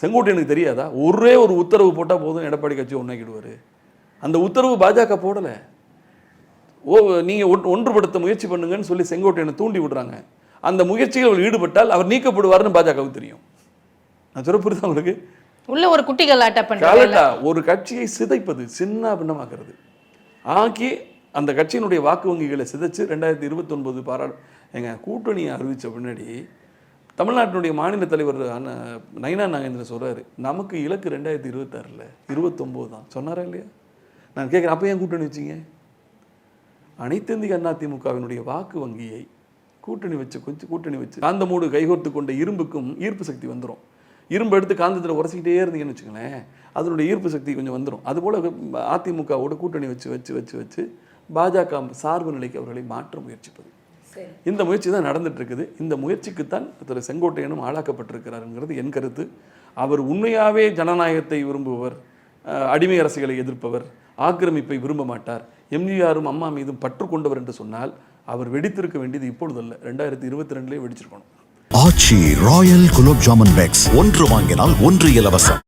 செங்கோட்டையனுக்கு தெரியாதா? ஒரே ஒரு உத்தரவு போட்டால் போதும் எடப்பாடி கட்சி ஒன்றாக்கிடுவார். அந்த உத்தரவு பாஜக போடலை. ஓ நீங்கள் ஒன் ஒன்றுபடுத்த முயற்சி பண்ணுங்கன்னு சொல்லி செங்கோட்டையனை தூண்டி விடுறாங்க. அந்த முயற்சியில் அவர் ஈடுபட்டால் அவர் நீக்கப்படுவார்னு பாஜகவுக்கு தெரியும். நான் சொல்ல புரியுதா உங்களுக்கு. உள்ள ஒரு குட்டி கலாட்டா ஒரு கட்சியை சிதைப்பது சின்ன பின்னமாக்குறது. ஆக்கி அந்த கட்சியினுடைய வாக்கு வங்கிகளை சிதைச்சு ரெண்டாயிரத்தி இருபத்தொன்பது பாராடு எங்க கூட்டணியை அறிவிச்ச பின்னாடி தமிழ்நாட்டினுடைய மாநில தலைவர் நயனா நாகேந்திரன் சொல்கிறாரு நமக்கு இலக்கு ரெண்டாயிரத்தி இருபத்தாறில் இருபத்தொம்போது தான் சொன்னாரா இல்லையா நான் கேட்குறேன் அப்போ ஏன் கூட்டணி வச்சிங்க அனைத்திந்திய அதிமுகவினுடைய வாக்கு வங்கியை கூட்டணி வச்சு கொஞ்சம் கூட்டணி வச்சு காந்தமூடு கைகோர்த்து கொண்ட இரும்புக்கும் ஈர்ப்பு சக்தி வந்துடும் இரும்பு எடுத்து காந்தத்தில் உரசிக்கிட்டே இருந்தீங்கன்னு வச்சுங்களேன் அதனுடைய ஈர்ப்பு சக்தி கொஞ்சம் வந்துடும் அதுபோல் அதிமுகவோட கூட்டணி வச்சு வச்சு வச்சு வச்சு பாஜக சார்பு நிலைக்கு அவர்களை மாற்ற முயற்சிப்பது இந்த முயற்சி தான் நடந்துட்டு இருக்குது இந்த முயற்சிக்குத்தான் திரு செங்கோட்டையனும் ஆளாக்கப்பட்டிருக்கிறாருங்கிறது என் கருத்து. அவர் உண்மையாகவே ஜனநாயகத்தை விரும்புபவர் அஹ், அடிமை அரசுகளை எதிர்ப்பவர் ஆக்கிரமிப்பை விரும்ப மாட்டார். எம்ஜிஆரும் அம்மா மீதும் பற்று கொண்டவர் என்று சொன்னால் அவர் வெடித்திருக்க வேண்டியது இப்பொழுதல்ல. ரெண்டாயிரத்தி இருபத்தி ரெண்டுலேயே வெடிச்சிருக்கணும். Aachi royal gulab jamun packs. ஒன்று வாங்கினால் ஒன்று இலவசம்.